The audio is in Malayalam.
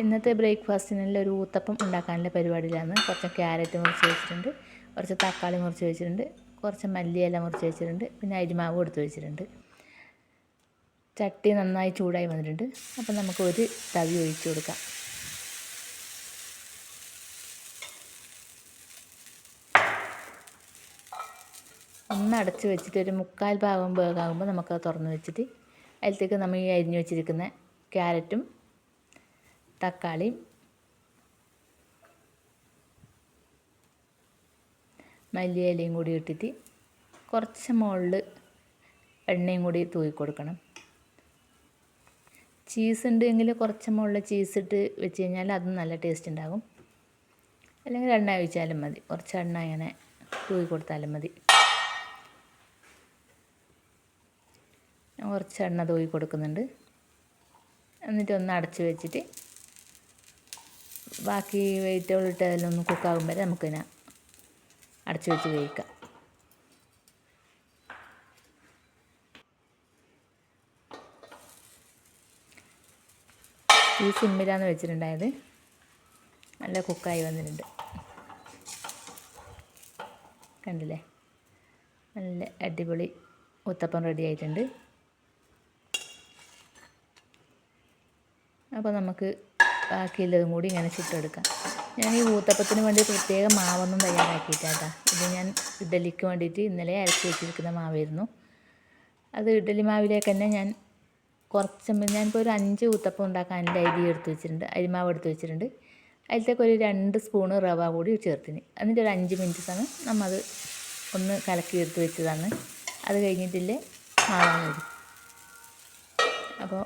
ഇന്നത്തെ ബ്രേക്ക്ഫാസ്റ്റിനെല്ലാം ഒരു ഊത്തപ്പം ഉണ്ടാക്കാനുള്ള പരിപാടിയിലാണ്. കുറച്ച് ക്യാരറ്റ് മുറിച്ച് വെച്ചിട്ടുണ്ട് കുറച്ച് തക്കാളി മുറിച്ച് വെച്ചിട്ടുണ്ട് കുറച്ച് മല്ലിയില മുറിച്ച് വെച്ചിട്ടുണ്ട് പിന്നെ അരിമാവ് എടുത്ത് വെച്ചിട്ടുണ്ട്. ചട്ടി നന്നായി ചൂടായി വന്നിട്ടുണ്ട്. അപ്പം നമുക്ക് ഒരു തവി ഒഴിച്ചു കൊടുക്കാം. ഒന്ന് അടച്ച് വെച്ചിട്ട് ഒരു മുക്കാൽ ഭാഗം വേഗമാകുമ്പോൾ നമുക്കത് തുറന്ന് വെച്ചിട്ട് അതിലത്തേക്ക് നമ്മൾ ഈ അരിഞ്ഞു വെച്ചിരിക്കുന്ന ക്യാരറ്റും തക്കാളിയും മല്ലിയിലയും കൂടി ഇട്ടിട്ട് കുറച്ച് മുകളിൽ എണ്ണയും കൂടി തൂക്കി കൊടുക്കണം. ചീസ് ഉണ്ടെങ്കിൽ കുറച്ച് മുകളിൽ ചീസ് ഇട്ട് വെച്ച് കഴിഞ്ഞാൽ അതും നല്ല ടേസ്റ്റ് ഉണ്ടാകും. അല്ലെങ്കിൽ എണ്ണ ഒഴിച്ചാലും മതി. കുറച്ച് എണ്ണ ഇങ്ങനെ തൂക്കി കൊടുത്താലും മതി. കുറച്ച് എണ്ണ തൂക്കി കൊടുക്കുന്നുണ്ട്. എന്നിട്ട് ഒന്ന് അടച്ച് വെച്ചിട്ട് ബാക്കി വെജിറ്റബിൾ ഇട്ട് അതിലൊന്ന് കുക്കാകും വരെ നമുക്കിതിനെ അടച്ച് വെച്ച് വേവിക്കാം. ഈ സിമ്മിലാണ് വെച്ചിട്ടുണ്ടായത് നല്ല കുക്കായി വന്നിട്ടുണ്ട്. കണ്ടില്ലേ? നല്ല അടിപൊളി ഉത്തപ്പം റെഡി ആയിട്ടുണ്ട്. അപ്പോൾ നമുക്ക് ബാക്കിയുള്ളതും കൂടി ഇങ്ങനെ ചുട്ടെടുക്കാം. ഞാൻ ഈ ഊത്തപ്പത്തിന് വേണ്ടി പ്രത്യേകം മാവൊന്നും തയ്യാറാക്കിയിട്ടാട്ടാ ഇത് ഞാൻ ഇഡലിക്ക് വേണ്ടിയിട്ട് ഇന്നലെ അരച്ച് വെച്ചിരിക്കുന്ന മാവായിരുന്നു. അത് ഇഡലി മാവിലേക്ക് തന്നെ ഞാൻ കുറച്ച് ഞാനിപ്പോൾ ഒരു അഞ്ച് ഊത്തപ്പം ഉണ്ടാക്കാൻ എന്റെ അരി എടുത്ത് വെച്ചിട്ടുണ്ട് അരിമാവ് എടുത്ത് വെച്ചിട്ടുണ്ട്. അതിലത്തേക്ക് ഒരു രണ്ട് സ്പൂണ് റവ കൂടി ചേർത്തിന്. എന്നിട്ട് ഒരു അഞ്ച് മിനിറ്റ് സമയം നമ്മത് ഒന്ന് കലക്കി എടുത്ത് വെച്ചതാണ്. അത് കഴിഞ്ഞിട്ടില്ലേ മാവാൻ വരും അപ്പോൾ